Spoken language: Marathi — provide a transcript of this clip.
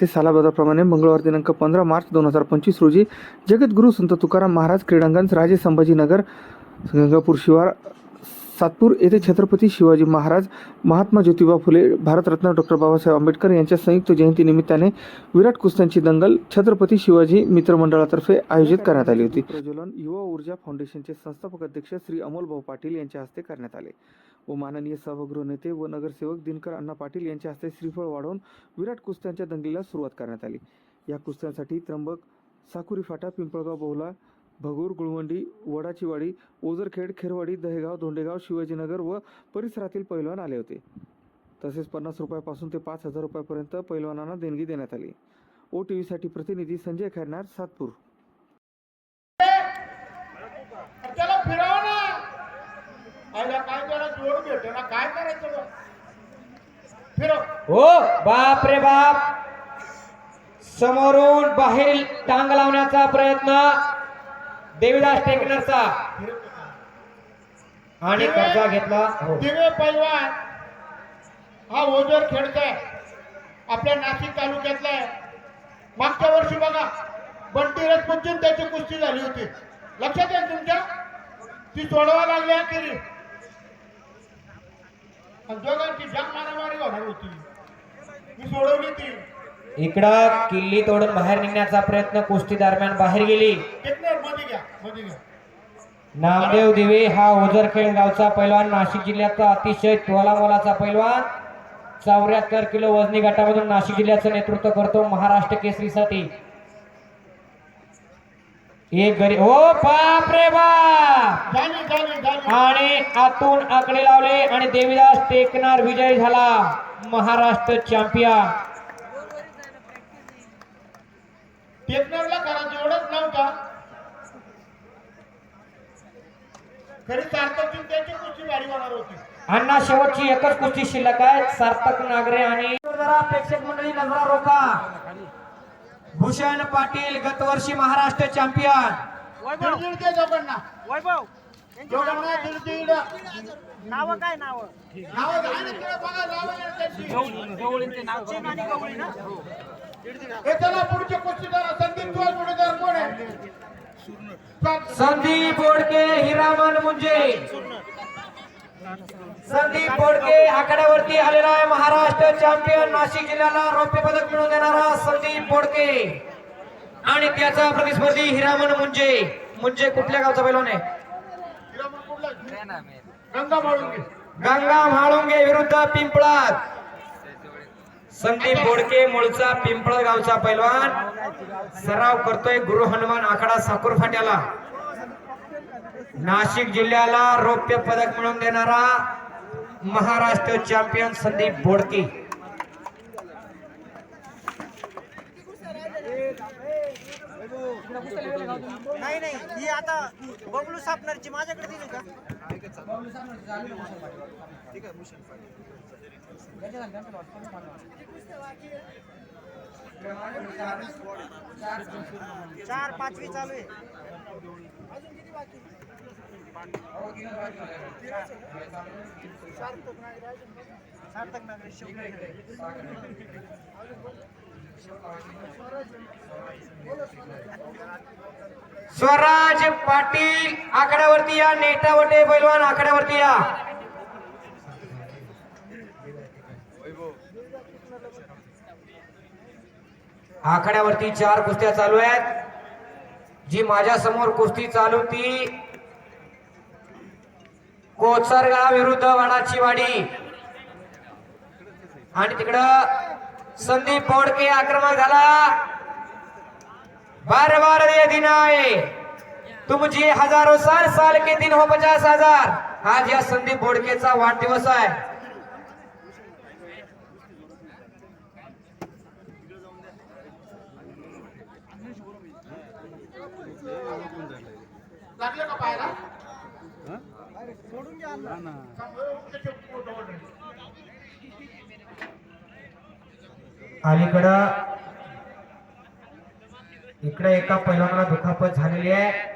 ते सालाबादाप्रमाणे मंगळवार दिनांक पंधरा मार्च दोन हजार पंचवीस रोजी जगद्गुरू संत तुकाराम महाराज क्रीडांगण राजे संभाजीनगर गंगापूर शिवार सातपूर येथे छत्रपती शिवाजी महाराज महात्मा ज्योतिबा फुले भारतरत्न डॉक्टर बाबासाहेब आंबेडकर यांच्या संयुक्त जयंतीनिमित्ताने विराट कुस्त्यांची दंगल छत्रपती शिवाजी मित्र मंडळातर्फे आयोजित करण्यात आली होती. प्रज्वलन युवा ऊर्जा फाउंडेशनचे संस्थापक अध्यक्ष श्री अमोलभाऊ पाटील यांच्या हस्ते करण्यात आले. व माननीय सभागृह नेते व नगरसेवक दिनकर अण्णा पाटील यांच्या हस्ते श्रीफळ वाढवून विराट कुस्त्यांच्या दंगलीला सुरुवात करण्यात आली. या कुस्त्यांसाठी त्र्यंबक साकुरी फाटा पिंपळगाव बहुला भगूर गुळवंडी वडाचीवाडी ओझरखेड खेरवाडी दहेगाव धोंडेगाव शिवाजीनगर व परिसरातील पैलवान आले होते. तसेच पन्नास रुपयापासून ते पाच हजार रुपयापर्यंत पैलवानांना देणगी देण्यात आली. ओ टी व्हीसाठी प्रतिनिधी संजय खैरनार सातपूर. काय त्याला काय करायचं हो बाप रे बाप. समोरून बाहेर टांग लावण्याचा प्रयत्न देवीदास टेकनरचा. आणि कब्जा घेतला. हो. दिवे पैलवान हा ओझर खेळताय आपल्या नाशिक तालुक्यातला आहे. मागच्या वर्षी बघा बंटी रजपूतची त्याची कुस्ती झाली होती. लक्षात आहे तुमच्या? ती सोडवा लागली अखेरी. आणि दोघांची जाम मारामारी होणार होती. मी सोडवली ती इकडं किल्ली तोडून बाहेर निघण्याचा प्रयत्न कुस्ती दरम्यान बाहेर गेली. टेकणार मध्ये घ्या मध्ये घ्या. नामदेव दिवे हा ओझरखेड गावचा पैलवान नाशिक जिल्ह्याचा अतिशय तोलामोलाचा पैलवान. चौऱ्याहत्तर किलो वजनी गटामधून नाशिक जिल्ह्याचं नेतृत्व करतो महाराष्ट्र केसरीसाठी. एक गरी हो बाप रे बाप! आणि आतून आकडे लावले आणि देवीदास टेकनार विजय झाला. महाराष्ट्र चॅम्पियन टेक्नरला करायचं एवढंच नव्हता खरी सार्थक त्याची कुस्ती भारी होणार होती. अण्णा शेवटची एकच कुस्ती शिल्लक आहे. सार्थक नागरे आणि जरा प्रेक्षक मंडळी नजरा रोखा भूषण पाटील गतवर्षी महाराष्ट्र चॅम्पियन. वैभव. नाव काय? नाव हे संदीप बोडके हिरामन मुंजे. संदीप बोडके आकड्यावरती आलेला आहे महाराष्ट्र चॅम्पियन नाशिक जिल्ह्याला रौप्य पदक मिळवून देणारा संदीप बोडके. आणि त्याचा प्रतिस्पर्धी हिरामन मुंजे. मुंजे कुठल्या गावचा पैलवान आहे? गंगा म्हाळुंगे विरुद्ध पिंपळात. संदीप बोडके मूळचा पिंपळ गावचा पैलवान सराव करतोय गुरु हनुमान आखाडा साकूर फाट्याला नाशिक जिल्ह्याला रौप्य पदक मिळवून देणारा महाराष्ट्र चॅम्पियन संदीप बोडके. नाही नाही ही आता बबलू सापणारची माझ्याकडे दिली का? चार पाचवी चालू आहे. सार्थक नागरे स्वराज पाटील आकड्यावरती या नेटावटे पैलवान आकड्यावरती या. आखाड्यावरती चार कुस्त्या चालू आहेत. जी माझ्यासमोर कुस्ती चालू ती कोचरगाव विरुद्ध वाडाची वाडी. आणि तिकडं संदीप बोडके आक्रमक झाला. बार बार ये दिन आए तुम जी साल साल के दिन हो पचास हजार. आज या संदीप बोडकेचा वाढदिवस आहे. लागलं का पाहायला? सोडून घ्या ना अलीकडं इकडे एका पैलवानाला दुखापत झालेली आहे.